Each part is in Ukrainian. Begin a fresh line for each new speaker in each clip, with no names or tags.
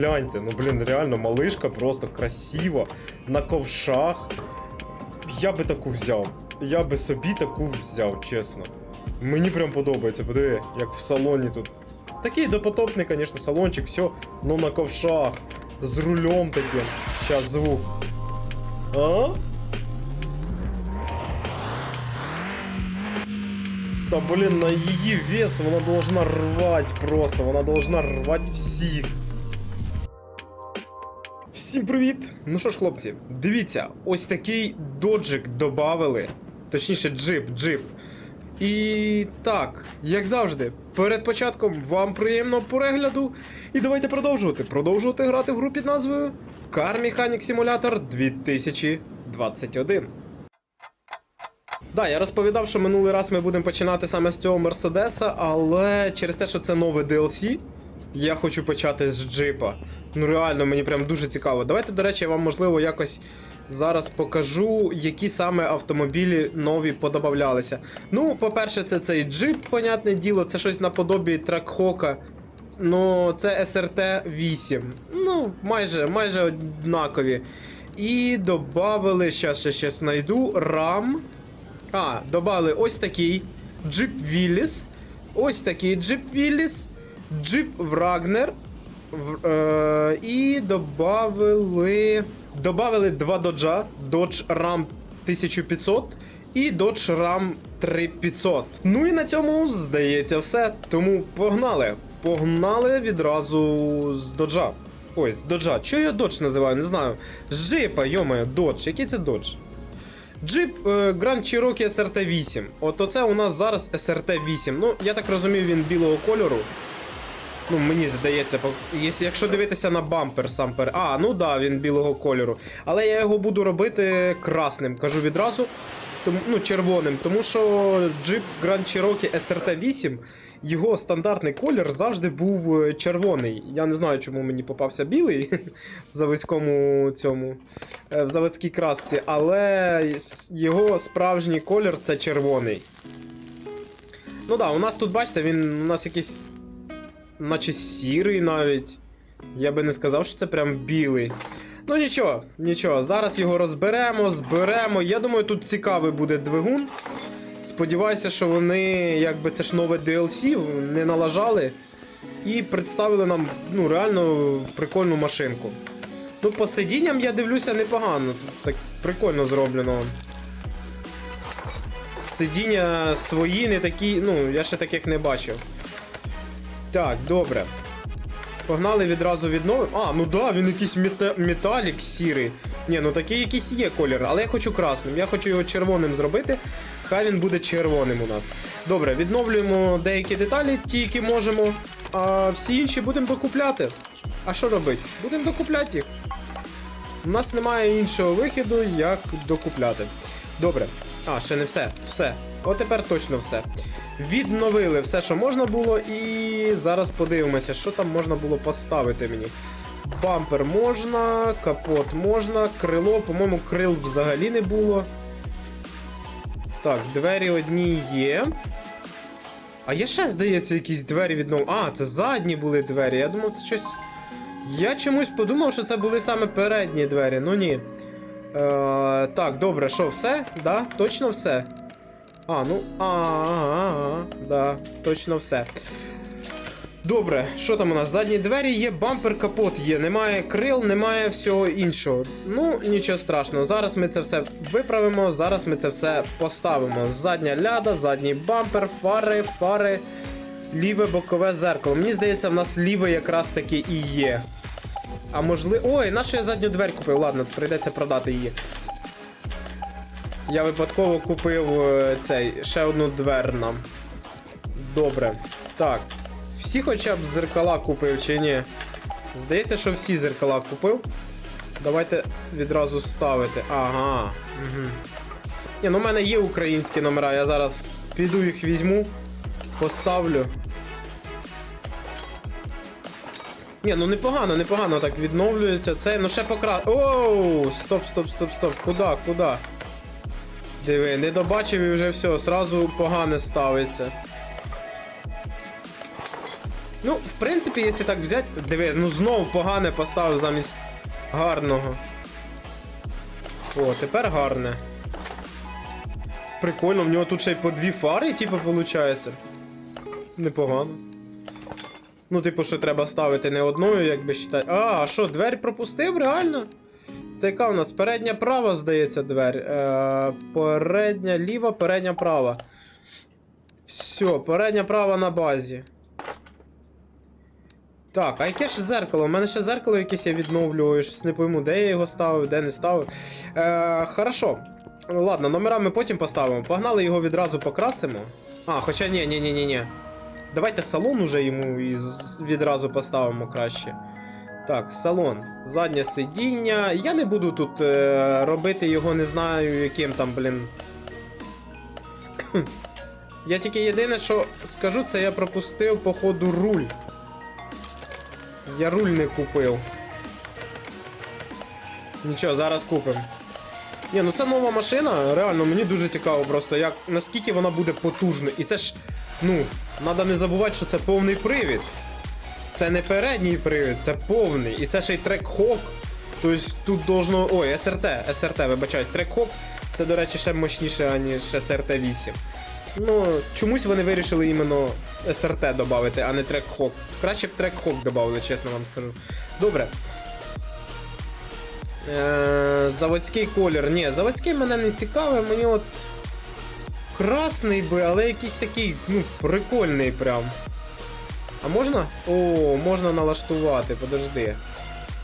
Гляньте, ну блін, реально, малишка просто красиво, на ковшах. Я би таку взяв. Я би собі таку взяв, чесно. Мені прям подобається, подиви, як в салоні тут. Такий допотопний, звісно, салончик, все, ну на ковшах. З рулем таким. Щас звук. А? Та блін, на її вес вона должна рвать просто, вона должна рвать всіх. Всім привіт! Ну що ж, хлопці, дивіться, ось такий доджик додавали. Точніше, джип, джип. І так, як завжди, перед початком вам приємного перегляду. І давайте продовжувати. Продовжувати грати в гру під назвою Car Mechanic Simulator 2021. Да, я розповідав, що минулий раз ми будемо починати саме з цього Мерседеса, але через те, що це нове DLC, я хочу почати з джипа. Ну реально, мені прям дуже цікаво. Давайте, до речі, я вам можливо якось зараз покажу, які саме автомобілі нові подобавлялися. Ну, по-перше, це цей джип, понятне діло, це щось наподобі тракхока. Ну, це SRT 8. Ну, майже, майже однакові. І додали, щас, щас, щас знайду, RAM. А, додали ось такий джип Вілліс. Ось такий джип Вілліс. Джип Врагнер. Е, і додали. Добавили два доджа: Dodge Ram 1500 і Dodge Ram 3500. Ну і на цьому, здається, все. Тому погнали. Погнали відразу з доджа. Ой, доджа. Чого я додж називаю? Не знаю. З джипа, йомаю, додж. Який це додж? Джип е, Grand Cherokee SRT 8. От оце у нас зараз SRT 8. Ну, я так розумію, він білого кольору. Ну, мені здається, якщо дивитися на бампер сам пер. А, ну да, він білого кольору. Але я його буду робити красним, кажу відразу. Тому, ну, червоним, тому що Jeep Grand Cherokee SRT 8, його стандартний колір завжди був е, червоний. Я не знаю, чому мені попався білий в заводському цьому е, в заводській красці, але його справжній колір це червоний. Ну да, у нас тут, бачите, він у нас якийсь наче сірий навіть. Я би не сказав, що це прям білий. Ну нічого, нічого, зараз його розберемо, зберемо. Я думаю, тут цікавий буде двигун. Сподіваюся, що вони, якби це ж нове DLC, не налажали і представили нам ну, реально прикольну машинку. Ну, по сидінням я дивлюся непогано. Так прикольно зроблено. Сидіння свої, не такі, ну, я ще таких не бачив. Так, добре. Погнали відразу відновимо. А, ну да, він якийсь мета... металік сірий. Ні, ну такий якийсь є колір, але я хочу красним. Я хочу його червоним зробити. Хай він буде червоним у нас. Добре, відновлюємо деякі деталі, ті, які можемо. А всі інші будемо докупляти. А що робити? Будемо докупляти їх. У нас немає іншого виходу, як докупляти. Добре. А, ще не все. Все. От тепер точно все. Відновили все, що можна було, і зараз подивимося, що там можна було поставити мені. Бампер можна, капот можна, крило, по-моєму, крил взагалі не було. Так, двері одні є. А є ще, здається, якісь двері віднов. А, це задні були двері. Я думав, це щось. Я чомусь подумав, що це були саме передні двері. Ну ні. Е, так, добре, що, все? Да? Точно все? А, ну. А, да, точно все. Добре, що там у нас? Задні двері є, бампер, капот є, немає крил, немає всього іншого. Ну, нічого страшного. Зараз ми це все виправимо, зараз ми це все поставимо. Задня ляда, задній бампер, фари, фари, ліве бокове зеркало. Мені здається, в нас ліве якраз таки і є. А можливо. Ой, нашу я задню дверь купив. Ладно, прийдеться продати її. Я випадково купив е, цей ще одну двер нам. Добре. Так. Всі хоча б зеркала купив чи ні? Здається, що всі зеркала купив. Давайте відразу ставити. Ага. Угу. Ні, ну в мене є українські номера, я зараз піду їх візьму, поставлю. Ні, ну непогано, непогано так відновлюється. Це, ну ще покра. Оу! Стоп, стоп, стоп, стоп. Куда, куда? Диви, не добачив і вже все, сразу погане ставиться. Ну, в принципі, якщо так взяти, диви, ну знову погане поставив замість гарного. О, тепер гарне. Прикольно, в нього тут ще й по дві фари, типу, виходить. Непогано. Ну, типу, що треба ставити не одною, як би считати. А, а що, двері пропустив, реально? Це яка у нас? Передня права, здається, двері. Е, передня ліва, передня права. Все, передня права на базі. Так, а яке ж зеркало? У мене ще зеркало якесь я відновлюю, щось не пойму, де я його ставив, де не ставив. Е, хорошо. Ладно, номера ми потім поставимо. Погнали його відразу покрасимо. А, хоча ні, ні, ні, ні, ні. Давайте салон уже йому і відразу поставимо краще. Так, салон. Заднє сидіння. Я не буду тут е, робити його, не знаю, яким там, блін. Я тільки єдине, що скажу, це я пропустив, походу, руль. Я руль не купив. Нічого, зараз купимо. Ні, ну це нова машина, реально мені дуже цікаво просто, як наскільки вона буде потужна. І це ж, ну, треба не забувати, що це повний привід. Це не передній привід, це повний. І це ще й трек Hawk. Тобто тут должно. Ой, СРТ, СРТ, вибачаюсь, трек Hawk. Це, до речі, ще мощніше, аніж СРТ 8. Ну, чомусь вони вирішили іменно СРТ додати, а не трек Hawk. Краще б трек Hawk додали, чесно вам скажу. Добре. Е, заводський колір. Ні, заводський мене не цікавий, мені от. Красний би, але якийсь такий, ну, прикольний прям. А можна? О, можна налаштувати, подожди.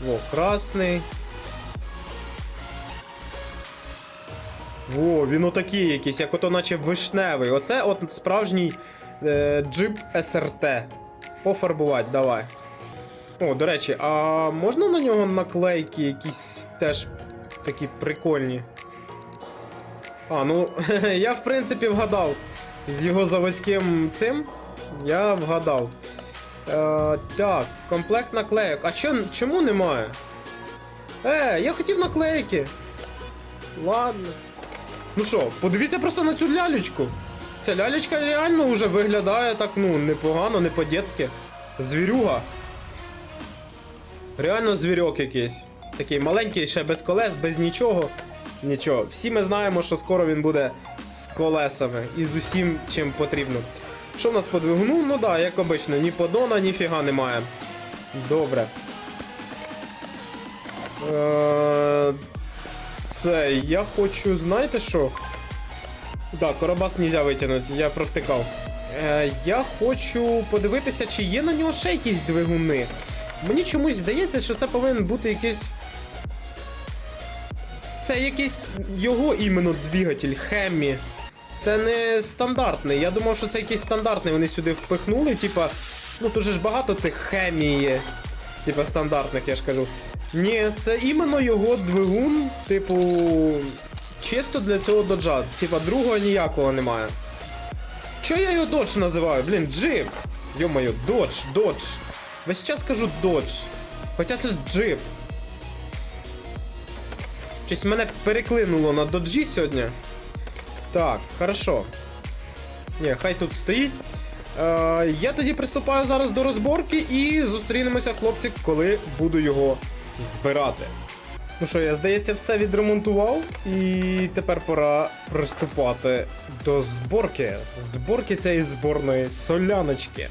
Во, красний. Во, він отакий якийсь, як ото наче вишневий. Оце от справжній е, джип СРТ. Пофарбувати, давай. О, до речі, а можна на нього наклейки якісь теж такі прикольні? А, ну, я в принципі вгадав. З його заводським цим. Я вгадав. Е, так, комплект наклейок. А чо, чому немає? Е, я хотів наклейки. Ладно. Ну що, подивіться просто на цю лялечку. Ця лялечка реально вже виглядає так, ну, непогано, не по-дєцьки. Звірюга. Реально звірьок якийсь. Такий маленький, ще без колес, без нічого. Нічого. Всі ми знаємо, що скоро він буде з колесами і з усім, чим потрібно. Що в нас по двигуну? Ну да, як обично, ні подона, ні фіга немає. Добре. Е, Це я хочу, знаєте що? Так, коробас нельзя витягнути, я провтикав. Е, я хочу подивитися, чи є на нього ще якісь двигуни. Мені чомусь здається, що це повинен бути якийсь. Це якийсь його іменно двигатель, Хеммі. Це не стандартний. Я думав, що це якийсь стандартний. Вони сюди впихнули, типа. Ну тут же ж багато цих хемій є. Типа стандартних, я ж кажу. Ні, це іменно його двигун, типу. Чисто для цього доджа. Типа другого ніякого немає. Що я його додж називаю? Блін, джип. Йо-моє, додж, додж. Весь час кажу додж. Хоча це ж джип. Щось мене переклинуло на доджі сьогодні. Так, хорошо. Ні, хай тут стоїть. Е, я тоді приступаю зараз до розборки і зустрінемося, хлопці, коли буду його збирати. Ну що, я здається, все відремонтував, і тепер пора приступати до зборки. Зборки цієї зборної соляночки.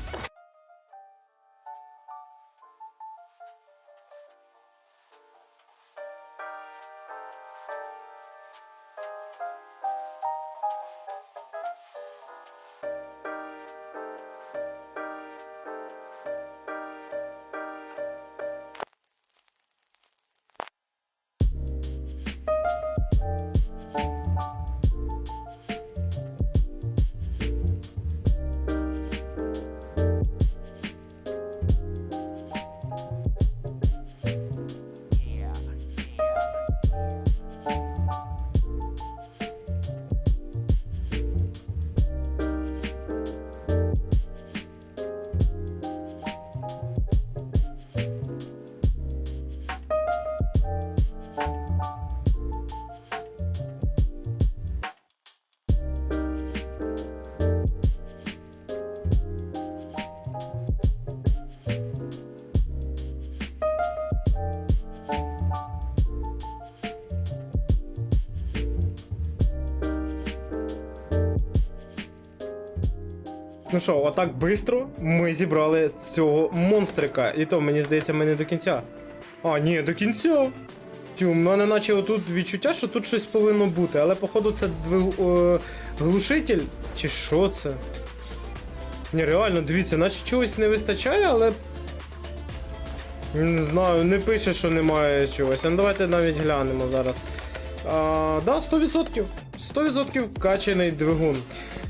Ну що, отак швидко ми зібрали цього монстрика. І то, мені здається, ми не до кінця. А, ні, до кінця. Тю, у мене наче отут відчуття, що тут щось повинно бути, але походу це двиг... е, глушитель. Чи що це? Ні, реально, дивіться, наче чогось не вистачає, але. Не знаю, не пише, що немає чогось. Ну давайте навіть глянемо зараз. А, да, 100%. 100% вкачаний двигун.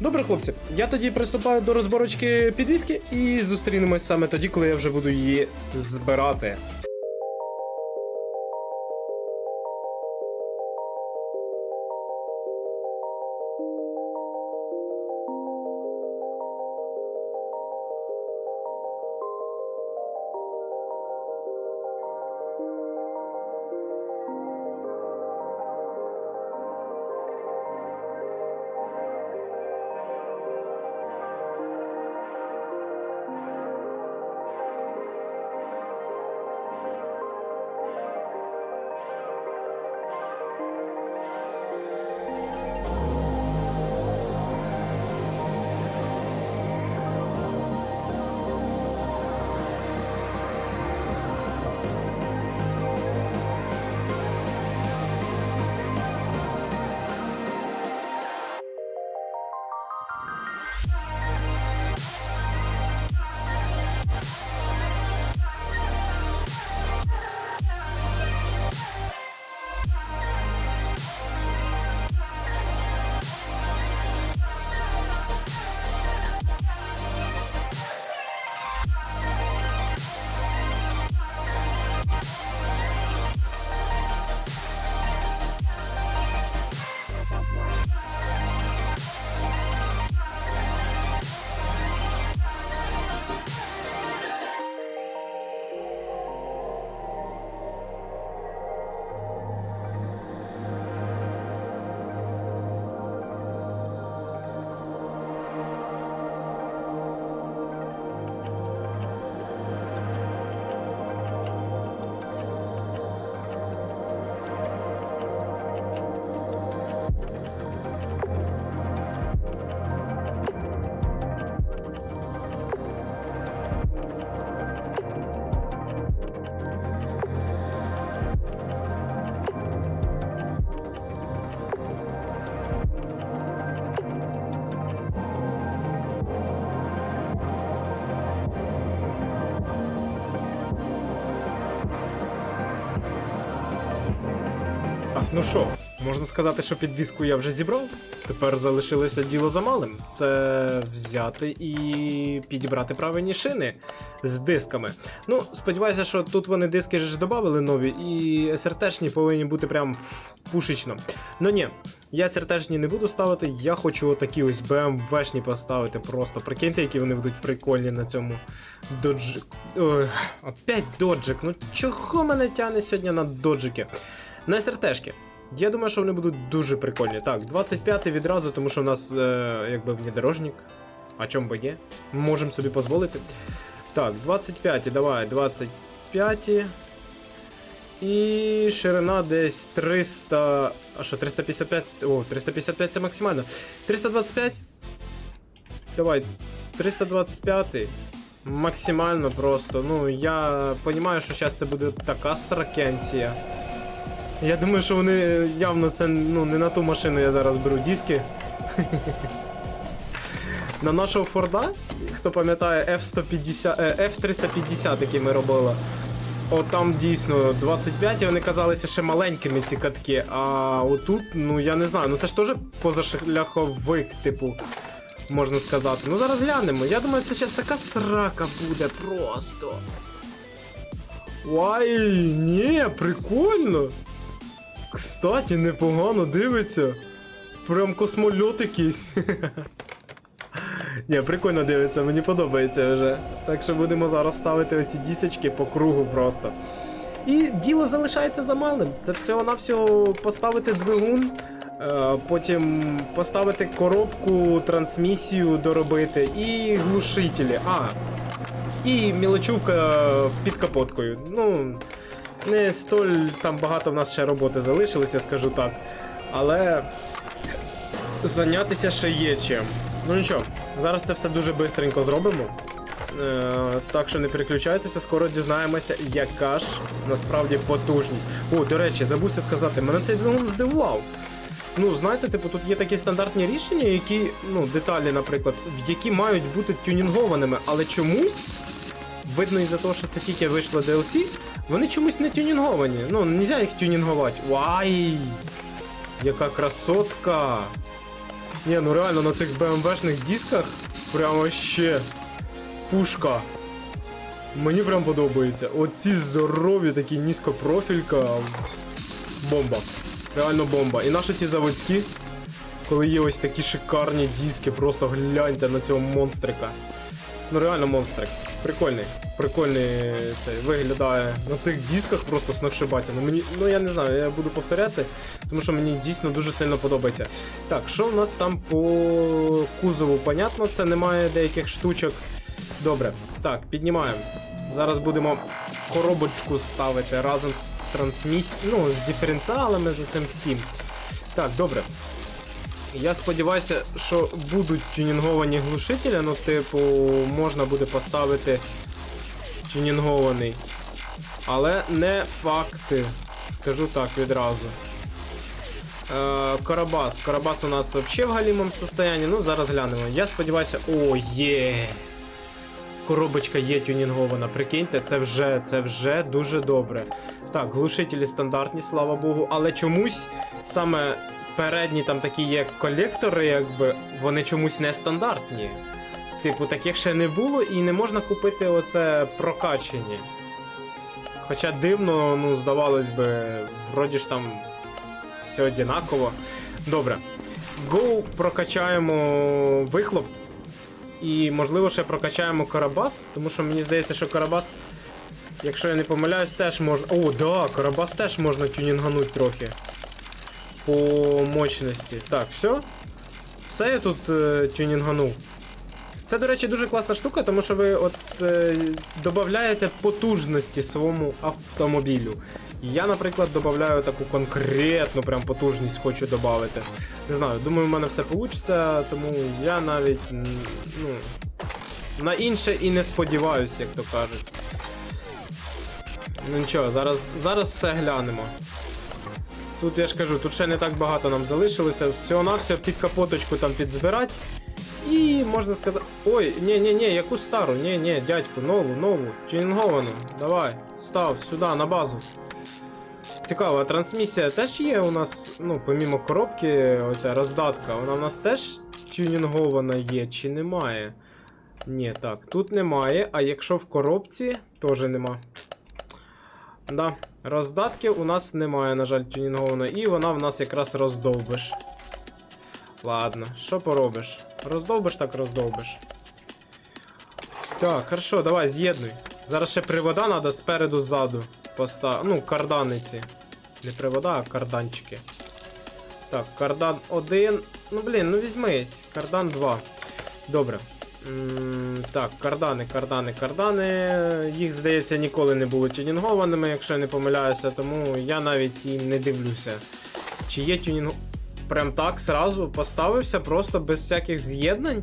Добре, хлопці, я тоді приступаю до розборочки підвіски і зустрінемось саме тоді, коли я вже буду її збирати. Ну що, можна сказати, що підвіску я вже зібрав. Тепер залишилося діло за малим. Це взяти і підібрати правильні шини з дисками. Ну, сподіваюся, що тут вони диски ж додали нові, і СРТшні повинні бути прям пушечно. Ну ні, я СРТшні не буду ставити, я хочу отакі ось БМВшні поставити. Просто прикиньте, які вони будуть прикольні на цьому доджик. Опять доджик. Ну чого мене тягне сьогодні на доджики? На СРТшки. Я думаю, що вони будуть дуже прикольні. Так, 25-й відразу, тому що в нас е, якби внедорожник. А чом би є? Можемо собі дозволити. Так, 25-й, давай, 25-й. І ширина десь 300. А що, 355? О, 355 це максимально. 325? Давай, 325. Максимально просто. Ну, я розумію, що зараз це буде така сракенція. Я думаю, що вони явно це ну, не на ту машину я зараз беру диски. На нашого Форда, хто пам'ятає, F150, е, F350, який ми робили. От там дійсно 25, і вони казалися ще маленькими ці катки. А отут, ну я не знаю, ну це ж теж позашляховик, типу, можна сказати. Ну зараз глянемо. Я думаю, це зараз така срака буде просто. Ой, ні, прикольно. Кстати, непогано дивиться. Прям космольот якийсь. Ні, прикольно дивиться, мені подобається вже. Так що будемо зараз ставити оці дісочки по кругу просто. І діло залишається за малим. Це всього на всього поставити двигун, е, потім поставити коробку, трансмісію доробити і глушителі. А. І мілочувка під капоткою. Ну, не столь там багато в нас ще роботи залишилося, скажу так. Але зайнятися ще є чим. Ну нічого, зараз це все дуже швидко зробимо. Е, так що не переключайтеся, скоро дізнаємося, яка ж насправді потужність. О, до речі, забувся сказати, мене цей двигун здивував. Ну, знаєте, типу, тут є такі стандартні рішення, які, ну, деталі, наприклад, які мають бути тюнінгованими, але чомусь, видно із-за того, що це тільки вийшло DLC, вони чомусь не тюнінговані. Ну, не можна їх тюнінгувати. Вай! Яка красотка! Ні, ну реально на цих BMW-шних дисках прямо ще пушка. Мені прям подобається. Оці здорові такі низькопрофілька. Бомба. Реально бомба. І наші ті заводські, коли є ось такі шикарні диски, просто гляньте на цього монстрика. Ну реально монстрик. Прикольний. Прикольний цей виглядає на цих дисках просто сногсшибательно. Мені, ну я не знаю, я буду повторяти, тому що мені дійсно дуже сильно подобається. Так, що в нас там по кузову? Понятно, це немає деяких штучок. Добре, так, піднімаємо. Зараз будемо коробочку ставити разом з трансмісією, ну, з диференціалами за цим всім. Так, добре. Я сподіваюся, що будуть тюнінговані глушителі, ну, типу, можна буде поставити тюнінгований. Але не факти. Скажу так відразу. Е, Карабас. Карабас у нас взагалі в галімому состоянні. Ну, зараз глянемо. Я сподіваюся. О, є! Коробочка є тюнінгована. Прикиньте, це вже, це вже дуже добре. Так, глушителі стандартні, слава Богу, але чомусь саме передні там такі є колектори, якби вони чомусь не стандартні. Типу, таких ще не було і не можна купити оце прокачені. Хоча дивно, ну, здавалось би, вроді ж там все однаково. Добре. Go прокачаємо вихлоп. І, можливо, ще прокачаємо Карабас, тому що мені здається, що Карабас, якщо я не помиляюсь, теж можна. О, да, Карабас теж можна тюнінгануть трохи. По мощності. Так, все. Все я тут е, тюнінганув. Це, до речі, дуже класна штука, тому що ви от е, додаєте потужності своєму автомобілю. Я, наприклад, додаю таку конкретну прям потужність хочу додати. Не знаю, думаю, в мене все вийде, тому я навіть ну, на інше і не сподіваюся, як то кажуть. Ну нічого, зараз, зараз все глянемо. Тут я ж кажу, тут ще не так багато нам залишилося. Всього на все під капоточку там підзбирати. І можна сказати. Ой, ні, ні, ні, яку стару? Ні, ні, дядьку, нову, нову, тюнінговану. Давай, став сюди, на базу. Цікаво, а трансмісія теж є у нас, ну, помімо коробки, оця роздатка, вона в нас теж тюнінгована є, чи немає? Ні, так, тут немає, а якщо в коробці, теж нема. Да, роздатки у нас немає, на жаль, тюнінгованої, і вона в нас якраз роздовбиш. Ладно, що поробиш? Роздовбиш, так роздовбиш. Так, хорошо, давай, з'єднуй. Зараз ще привода треба спереду ззаду постав... Ну, кардани Не привода, а карданчики. Так, кардан 1. Ну, блін, ну візьмись. Кардан 2. Добре. Так, кардани, кардани, кардани. Їх, здається, ніколи не були тюнінгованими, якщо я не помиляюся, тому я навіть і не дивлюся. Чи є тюнінг. Прям так сразу поставився, просто без всяких з'єднань.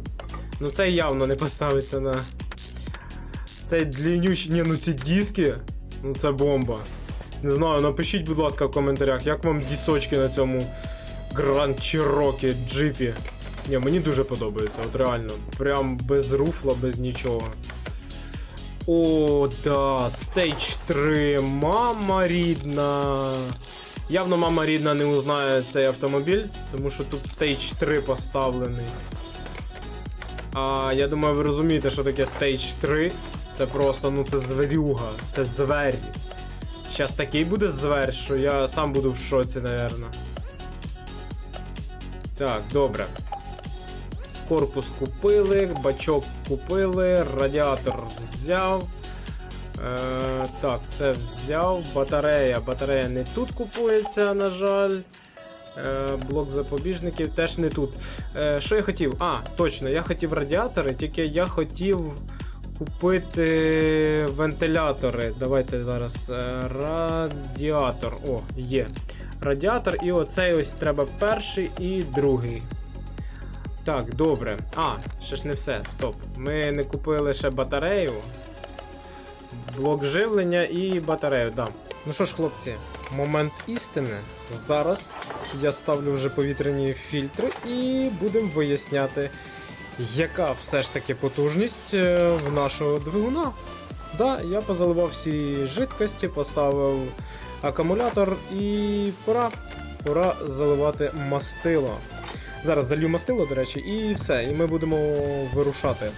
Ну це явно не поставиться на. Цей длиннющий. Ні, ну ці диски. Ну це бомба. Не знаю, напишіть, будь ласка, в коментарях, як вам дісочки на цьому Grand Cherokee джипі. Ні, мені дуже подобається, от реально. Прям без руфла, без нічого. О, да, Stage 3, мама рідна. Явно мама рідна не узнає цей автомобіль, тому що тут Stage 3 поставлений. А я думаю, ви розумієте, що таке Stage 3. Це просто, ну це зверюга, це звер. Щас такий буде звер, що я сам буду в шоці, напевно. Так, добре. Корпус купили, бачок купили, радіатор взяв. Е, так, це взяв. Батарея. Батарея не тут купується, на жаль. Е, блок запобіжників теж не тут. Е, що я хотів? А, точно, я хотів радіатори, тільки я хотів купити вентилятори. Давайте зараз. е, Радіатор. О, є. Радіатор, і оцей ось треба перший і другий. Так, добре. А, ще ж не все, стоп. Ми не купили ще батарею. Блок живлення і батарею, да. Ну що ж, хлопці, момент істини. Зараз я ставлю вже повітряні фільтри і будемо виясняти, яка все ж таки потужність е, в нашого двигуна. Да, я позаливав всі жидкості, поставив акумулятор і пора, пора заливати мастило. Зараз залью мастило, до речі, і все, і ми будемо вирушати.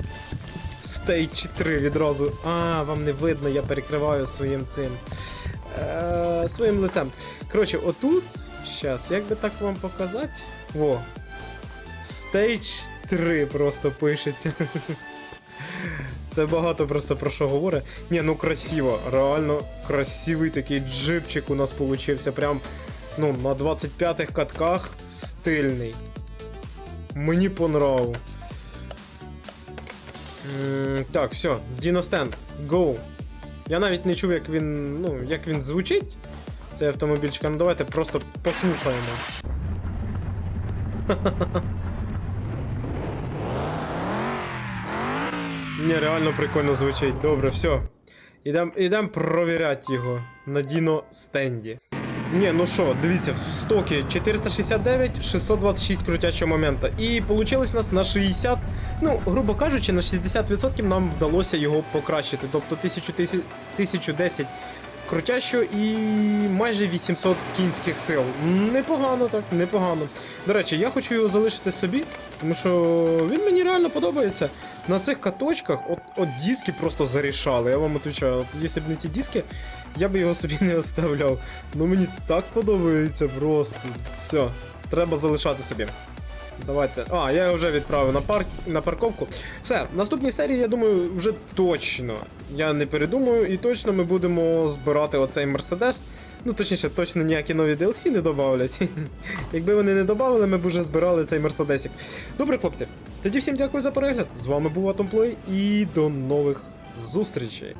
Стейдж 3 відразу. А, вам не видно, я перекриваю своїм цим. Е, своїм лицем. Коротше, отут. Щас, як би так вам показати? Во. Стейдж 3 просто пишеться. Це багато просто про що говорить. Ні, ну красиво, реально красивий такий джипчик у нас получився. Прям ну, на 25-х катках стильний. Мені понравив. М, Так, все, Діностенд, go. Я навіть не чув, як він, ну, як він звучить. Цей автомобільчик. Ну давайте просто послухаємо. Ні, реально прикольно звучить. Добре, все. Ідем, ідем провіряти його на Діно стенді. Ні, ну що, дивіться, в стокі 469, 626 крутячого момента. І вийшло у нас на 60, ну, грубо кажучи, на 60% нам вдалося його покращити. Тобто 1000, 1000, 1010 крутящого і майже 800 кінських сил. Непогано так, непогано. До речі, я хочу його залишити собі, тому що він мені реально подобається. На цих каточках от, от диски просто зарішали. Я вам отвечаю, якщо б не ці диски, я би його собі не оставляв. Ну мені так подобається просто. Все, треба залишати собі. Давайте. А, я його вже відправив на парк на парковку. Все, в наступній серії, я думаю, вже точно. Я не передумаю, і точно ми будемо збирати оцей Мерседес. Ну, точніше, точно ніякі нові DLC не додавлять. Якби вони не додавали, ми б уже збирали цей Мерседесик. Добре, хлопці. Тоді всім дякую за перегляд. З вами був Атомплей і до нових зустрічей.